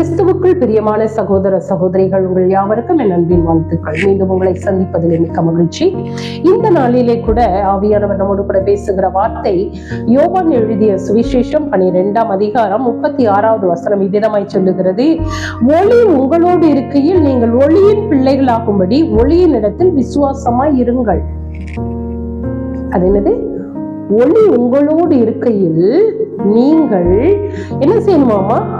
கிறிஸ்துவுக்குள் பிரியமான சகோதர சகோதரிகள் உங்கள் யாவருக்கும் என் அன்பின் வாழ்த்துக்கள். மீண்டும் உங்களை சந்திப்பதில் மிக்க மகிழ்ச்சி. இந்த நாளிலே கூட ஆவியானவர் நம்மோடு கூட பேசுகிற வார்த்தை யோவான் எழுதிய சுவிசேஷம் பனிரெண்டாம் அதிகாரம் முப்பத்தி ஆறாவது வசனம் இவ்விதமாய் சொல்லுகிறது. ஒளி உங்களோடு இருக்கையில் நீங்கள் ஒளியின் பிள்ளைகளாகும்படி ஒளியின் இடத்தில் விசுவாசமாய் இருங்கள். அது என்னது? ஒளி உங்களோடு இருக்கையில் நீங்கள் என்ன செய்யணுமாமா?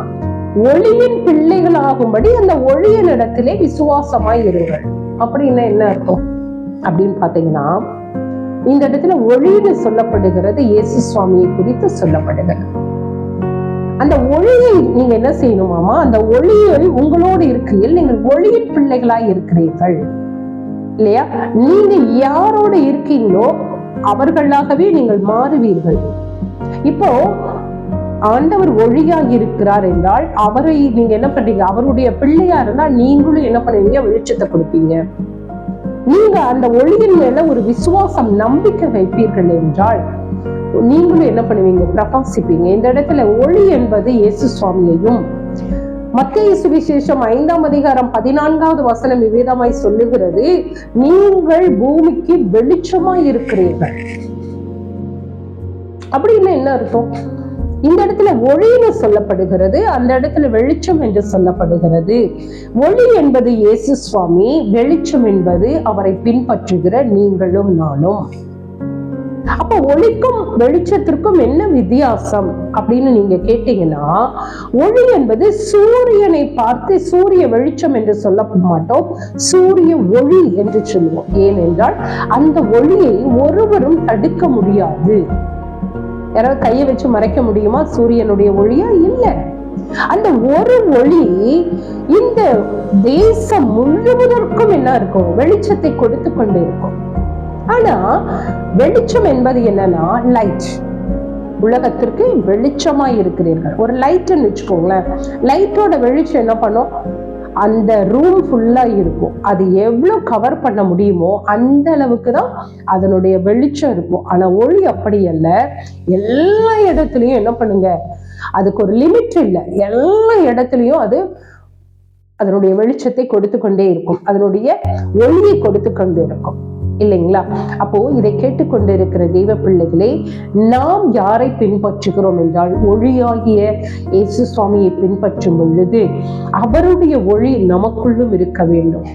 ஒளியின் பிள்ளைகளாகும்படி அந்த ஒளியின் இடத்திலே விசுவாசமாய் இருங்கள். அப்படின்னா என்ன அர்த்தம்? அப்படின்னு பாத்தீங்கன்னா இந்த இடத்துல ஒளின்னு சொல்லப்படுகிறது இயேசு சுவாமியை குறித்து சொல்லப்படுகிறது. அந்த ஒளியை நீங்க என்ன செய்யணுமாமா அந்த ஒளியை உங்களோடு இருக்கையில் நீங்கள் ஒளியின் பிள்ளைகளாய் இருக்கிறீர்கள். இல்லையா? நீங்க யாரோடு இருக்கீங்களோ அவர்களாகவே நீங்கள் மாறுவீர்கள். இப்போ ஆண்டவர் ஒளியாக இருக்கிறார் என்றால் அவரை நீங்க என்ன பண்றீங்க? அவருடைய பிள்ளையா இருந்தா நீங்களும் என்ன பண்ணுவீங்க? வெளிச்சத்தை கொடுப்பீங்க. நீங்க அந்த ஒளியின் மேல ஒரு விசுவாசம் நம்பிக்கை வைப்பீர்கள் என்றால் நீங்களும் என்ன பண்ணுவீங்க? பிரகாசிப்பீங்க. இந்த இடத்துல ஒளி என்பது இயேசு சுவாமியையும். மத்திய சுவிசேஷம் ஐந்தாம் அதிகாரம் பதினான்காவது வசனம் விவேதமாய் சொல்லுகிறது. நீங்கள் பூமிக்கு வெளிச்சமாய் இருக்கிறீர்கள். அப்படின்னு என்ன அர்த்தம்? இந்த இடத்துல ஒளின்னு சொல்லப்படுகிறது அந்த இடத்துல வெளிச்சம் என்று சொல்லப்படுகிறது. ஒளி என்பது இயேசு சுவாமி வெளிச்சம் என்பது அவரை பின்பற்றுகிற நீங்களும் நானும். அப்ப ஒளிக்கும் வெளிச்சத்திற்கும் என்ன வித்தியாசம் அப்படின்னு நீங்க கேட்டீங்கன்னா ஒளி என்பது சூரியனை பார்த்து சூரிய வெளிச்சம் என்று சொல்ல மாட்டோம் சூரிய ஒளி என்று சொல்லுவோம். ஏனென்றால் அந்த ஒளியை ஒருவரும் தடுக்க முடியாது. யாராவது கையை வச்சு மறைக்க முடியுமா? சூரியனுடைய ஒளியா? இல்ல. அந்த ஒரு ஒளி இந்த தேசம் முழுவதற்கும் என்ன இருக்கும்? வெளிச்சத்தை கொடுத்து கொண்டு இருக்கும். ஆனா வெளிச்சம் என்பது என்னன்னா லைட் உலகத்திற்கு வெளிச்சமா இருக்கிறீர்கள். ஒரு லைட்னு வச்சுக்கோங்களேன். லைட்டோட வெளிச்சம் என்ன பண்ணும்? அந்த ரூம் ஃபுல்லா இருக்கும். அது எவ்வளவு கவர் பண்ண முடியுமோ அந்த அளவுக்கு தான் அதனுடைய வெளிச்சம் இருக்கும். ஆனா ஒளி அப்படி அல்ல. எல்லா இடத்துலயும் என்ன பண்ணுங்க? அதுக்கு ஒரு லிமிட் இல்லை. எல்லா இடத்துலயும் அது அதனுடைய வெளிச்சத்தை கொடுத்து கொண்டே இருக்கும். அதனுடைய ஒளியை கொடுத்து கொண்டு இருக்கும். இல்லைங்களா? அப்போ இதை கேட்டுக்கொண்டிருக்கிற தெய்வ பிள்ளைகளே நாம் யாரை பின்பற்றுகிறோம் என்றால் ஒளியாகிய இயேசு சுவாமியை பின்பற்றும் பொழுது அவருடைய ஒளி நமக்குள்ளும் இருக்க வேண்டும்.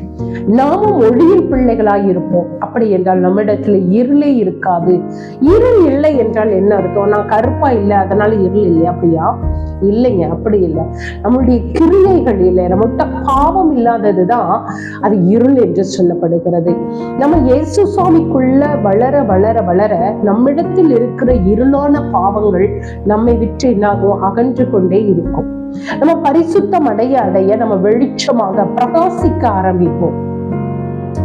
நாமும் ஒளியின் பிள்ளைகளாய் இருப்போம். அப்படி என்றால் நம்மிடத்துல இருளே இருக்காது. இருள் இல்லை என்றால் என்ன அர்த்தம்? நான் கருப்பா இல்லை அதனால இருள் இல்லை. அப்படியா? இல்லைங்க அப்படி இல்லை. நம்மளுடைய கிரியைகள் இல்லை நம்மகிட்ட பாவம் இல்லாததுதான் அது இருள் என்று சொல்லப்படுகிறது. நம்ம இயேசு சுவாமிக்குள்ள வளர வளர வளர நம்மிடத்தில் இருக்கிற இருளான பாவங்கள் நம்மை விட்டு என்னாகும் அகன்று கொண்டே இருக்கும். நம்ம பரிசுத்தம் அடைய அடைய நம்ம வெளிச்சமாக பிரகாசிக்க ஆரம்பிப்போம்.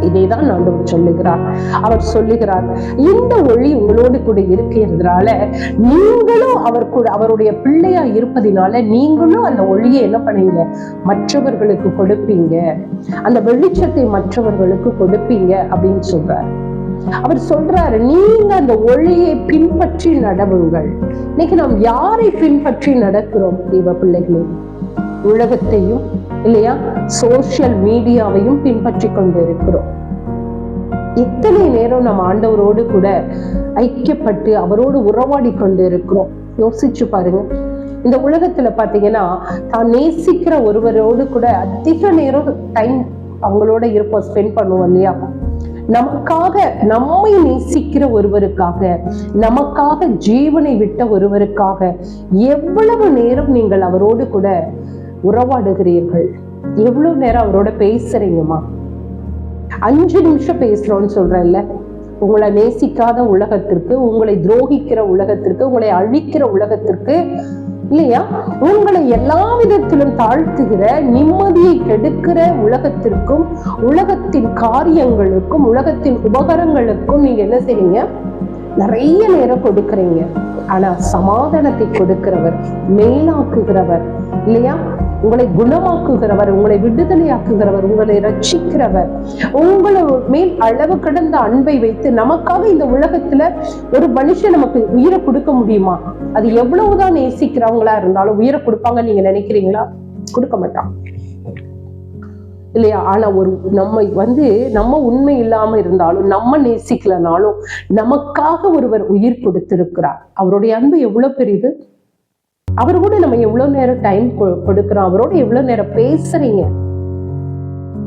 இதைதான் ஆண்டவர் சொல்லுகிறார். அவர் சொல்லுகிறார் இந்த ஒளி உங்களோடு கூட இருக்கிறதுனால நீங்களும் அவர் கூட அவருடைய பிள்ளையா இருப்பதினால நீங்களும் அந்த ஒளியை என்ன பண்ணீங்க? மற்றவர்களுக்கு கொடுப்பீங்க. அந்த வெளிச்சத்தை மற்றவர்களுக்கு கொடுப்பீங்க அப்படின்னு சொல்றார். அவர் சொல்றாரு நீங்க அந்த ஒளியை பின்பற்றி நடவுங்கள். இன்னைக்கு நாம் யாரை பின்பற்றி நடக்கிறோம் தெய்வ பிள்ளைகளே? உலகத்தையும் இல்லையா? சோசியல் மீடியாவையும் பின்பற்றி கொண்டு இருக்கிறோம் எத்தனை நேரம் நம்ம ஆண்டவரோடு கூட ஐக்கியப்பட்டு அவரோடு உறவாடி கொண்டு இருக்கிறோம் யோசிச்சு பாருங்க. இந்த உலகத்துல பாத்தீங்கன்னா தான் நேசிக்கிற ஒருவரோடு கூட அதிக நேரம் டைம் அவங்களோட இருப்போம் ஸ்பெண்ட் பண்ணுவோம் இல்லையா? நமக்காக நம்மை நேசிக்கிற ஒருவருக்காக நமக்காக ஜீவனை விட்ட ஒருவருக்காக எவ்வளவு நேரம் நீங்கள் அவரோடு கூட உறவாடுகிறீர்கள். எவ்வளவு நேரம் அவரோட பேசுறீங்கம்மா? அஞ்சு நிமிஷம் பேசுறோம்னு சொல்றேன்ல. உங்களை நேசிக்காத உலகத்திற்கு உங்களை துரோகிக்கிற உலகத்திற்கு உங்களை அழிக்கிற உலகத்திற்கு இல்லையா? உங்களை எல்லா விதத்திலும் தாழ்த்துகிற நிம்மதியை கெடுக்கிற உலகத்திற்கும் உலகத்தின் காரியங்களுக்கும் உலகத்தின் உபகரங்களுக்கும் நீங்க என்ன செய்றீங்க? நிறைய நேரம் கொடுக்கறீங்க. ஆனா சமாதானத்தை கொடுக்கிறவர் மேலாக்குகிறவர் இல்லையா? உங்களை குணமாக்குகிறவர் உங்களை விடுதலையாக்குகிறவர் உங்களை ரட்சிக்கிறவர். உங்களை மேல் அளவு கடந்த அன்பை வைத்து நமக்காக இந்த உலகத்துல ஒரு மனுஷன் நமக்கு உயிரை கொடுக்க முடியுமா? அது எவ்வளவுதான் நேசிக்கிறவங்களா இருந்தாலும் உயிரை கொடுப்பாங்க நீங்க நினைக்கிறீங்களா? கொடுக்க மாட்டான். இல்லையா? ஆனா ஒரு நம்ம வந்து நம்ம உண்மை இல்லாம இருந்தாலும் நம்ம நேசிக்கலனாலும் நமக்காக ஒருவர் உயிர் கொடுத்திருக்கிறார். அவருடைய அன்பு எவ்வளவு பெரியது? அவர் கூட நம்ம எவ்வளவு நேரம் டைம் கொடுக்கிறோம் அவரோட எவ்வளவு நேரம் பேசுறீங்க?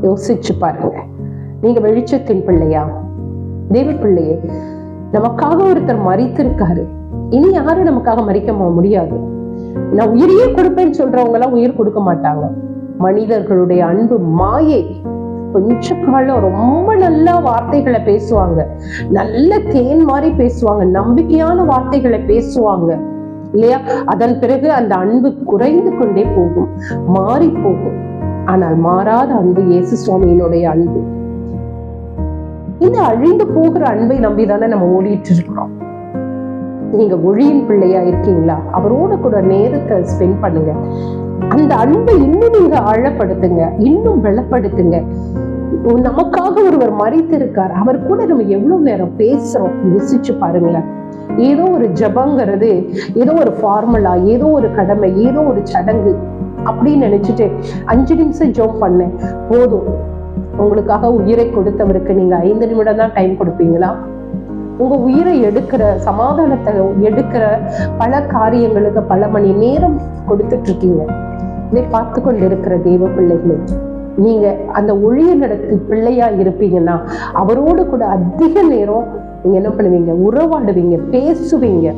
யோசிச்சு பாருங்க. நீங்க வெளிச்சத்தின் பிள்ளையா? தேவ பிள்ளையே நமக்காக ஒருத்தர் மறித்திருக்காரு இனி யாரும் நமக்காக மறிக்க முடியாது. நான் உயிரையே கொடுப்பேன்னு சொல்றவங்க எல்லாம் உயிர் கொடுக்க மாட்டாங்க. மனிதர்களுடைய அன்பு மாயை கொஞ்ச காலம் ரொம்ப நல்ல வார்த்தைகளை பேசுவாங்க. நல்ல தேன் மாதிரி பேசுவாங்க. நம்பிக்கையான வார்த்தைகளை பேசுவாங்க. இல்லையா? அதன் பிறகு அந்த அன்பு குறைந்து கொண்டே போகும் மாறி போகும். ஆனால் மாறாத அன்பு இயேசு சுவாமியினுடைய அன்பு. இந்த அழிந்து போகிற அன்பை நம்பி தானே நம்ம ஓடிட்டு இருக்கிறோம். நீங்க ஒழியின் பிள்ளையா இருக்கீங்களா? அவரோட கூட நேரத்தை ஸ்பெண்ட் பண்ணுங்க. அந்த அன்பை இன்னும் நீங்க ஆழப்படுத்துங்க இன்னும் வெளப்படுத்துங்க. நமக்காக ஒருவர் மறைத்திருக்கார். அவர் கூட நம்ம எவ்வளவு நேரம் பேசுறோம் யோசிச்சு பாருங்களேன். ஏதோ ஒரு ஜபங்கிறது ஏதோ ஒரு ஃபார்முலா ஏதோ ஒரு கடமை ஏதோ ஒரு சடங்கு அப்படின்னு நினைச்சிட்டு அஞ்சு நிமிஷம் ஜோம் பண்ணேன் போதும். உங்களுக்காக உயிரை கொடுத்தவருக்கு நீங்க ஐந்து நிமிடம் தான் டைம் கொடுப்பீங்களா? உங்க உயிரை எடுக்கிற சமாதானத்தை எடுக்கிற பல காரியங்களுக்கு பல மணி நேரம் கொடுத்துட்டு இருக்கீங்க. இதை பார்த்து கொண்டு இருக்கிற தெய்வ பிள்ளைகளே நீங்க அந்த ஒழிய நடத்தி பிள்ளையா இருப்பீங்கன்னா அவரோடு கூட அதிக நேரம் நீங்கள் என்ன பண்ணுவீங்க? உறவாடுவீங்க பேசுவீங்க.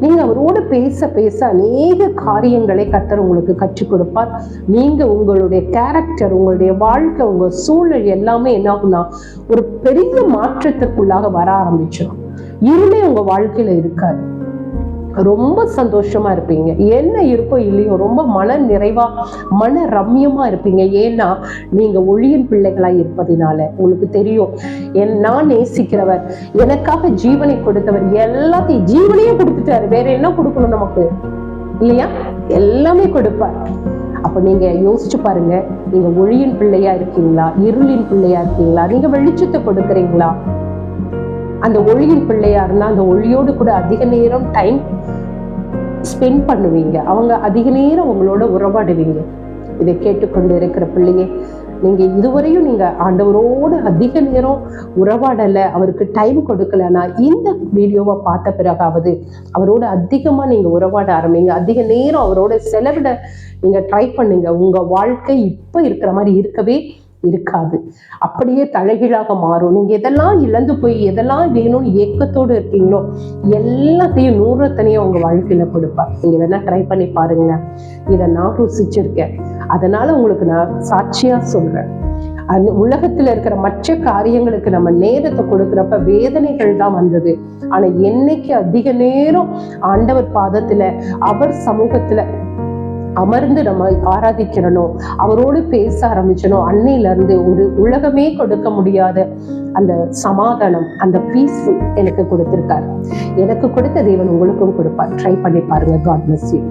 நீங்கள் அவரோடு பேச பேச அநேக காரியங்களை கத்தர் உங்களுக்கு கற்றுக் கொடுப்பார். நீங்கள் உங்களுடைய கேரக்டர் உங்களுடைய வாழ்க்கை உங்கள் சூழல் எல்லாமே என்னாகும்னா ஒரு பெரிய மாற்றத்திற்குள்ளாக வர ஆரம்பிச்சிடும் இருளே உங்கள் வாழ்க்கையில் இருக்காது. ரொம்ப சந்தோஷமா இருப்பீங்க. என்ன இருக்கோ இல்லையோ ரொம்ப மன நிறைவா மன ரம்யமா இருப்பீங்க. ஏன்னா நீங்க ஒளியின் பிள்ளைகளா இருப்பதினால உங்களுக்கு தெரியும். என் நான் நேசிக்கிறவர் எனக்காக ஜீவனை கொடுத்தவர் எல்லாத்தையும் ஜீவனையும் கொடுத்துட்டாரு. வேற என்ன கொடுக்கணும் நமக்கு? இல்லையா? எல்லாமே கொடுப்பார். அப்ப நீங்க யோசிச்சு பாருங்க. நீங்க ஒளியின் பிள்ளையா இருக்கீங்களா? இருளின் பிள்ளையா இருக்கீங்களா? நீங்க வெளிச்சத்தை கொடுக்குறீங்களா? அந்த ஒளியின் பிள்ளையா இருந்தா அந்த ஒளியோடு கூட அதிக நேரம் டைம் ஸ்பெண்ட் பண்ணுவீங்க. அவங்க அதிக நேரம் உங்களோட உறவாடுவீங்க. இதை கேட்டுக்கொண்டு இருக்கிற பிள்ளையே நீங்கள் இதுவரையும் நீங்கள் ஆண்டவரோடு அதிக நேரம் உறவாடலை அவருக்கு டைம் கொடுக்கலன்னா இந்த வீடியோவை பார்த்த பிறகாவது அவரோட அதிகமாக நீங்கள் உறவாட ஆரம்பிங்க. அதிக நேரம் அவரோட செலவிட நீங்கள் ட்ரை பண்ணுங்கள் உங்கள் வாழ்க்கை இப்போ இருக்கிற மாதிரி இருக்கவே இருக்காது. அப்படியே தலைகீழாக மாறும். நீங்க எதெல்லாம் இழந்து போய் எதெல்லாம் வேணும்னு ஏக்கத்தோடு இருக்கீங்களோ எல்லாத்தையும் நூறத்தனையும் உங்க வாழ்க்கையில கொடுப்பா நீங்க வேணா ட்ரை பண்ணி பாருங்க இதை நான் ருசிச்சிருக்கேன். அதனால உங்களுக்கு நான் சாட்சியா சொல்றேன். அந்த உலகத்துல இருக்கிற மற்ற காரியங்களுக்கு நம்ம நேரத்தை கொடுக்குறப்ப வேதனைகள் தான் வந்தது. ஆனா என்னைக்கு அதிக நேரம் ஆண்டவர் பாதத்துல அவர் சமூகத்துல அமர்ந்து நம்ம ஆராதிக்கிறனும் அவரோடு பேச ஆரம்பிச்சனும் அன்னையில இருந்து ஒரு உலகமே கொடுக்க முடியாத அந்த சமாதானம் அந்த பீஸ்ஃபுல் எனக்கு கொடுத்திருக்காரு. எனக்கு கொடுத்த தேவன் உங்களுக்கும் கொடுப்பார். ட்ரை பண்ணி பாருங்க. God bless you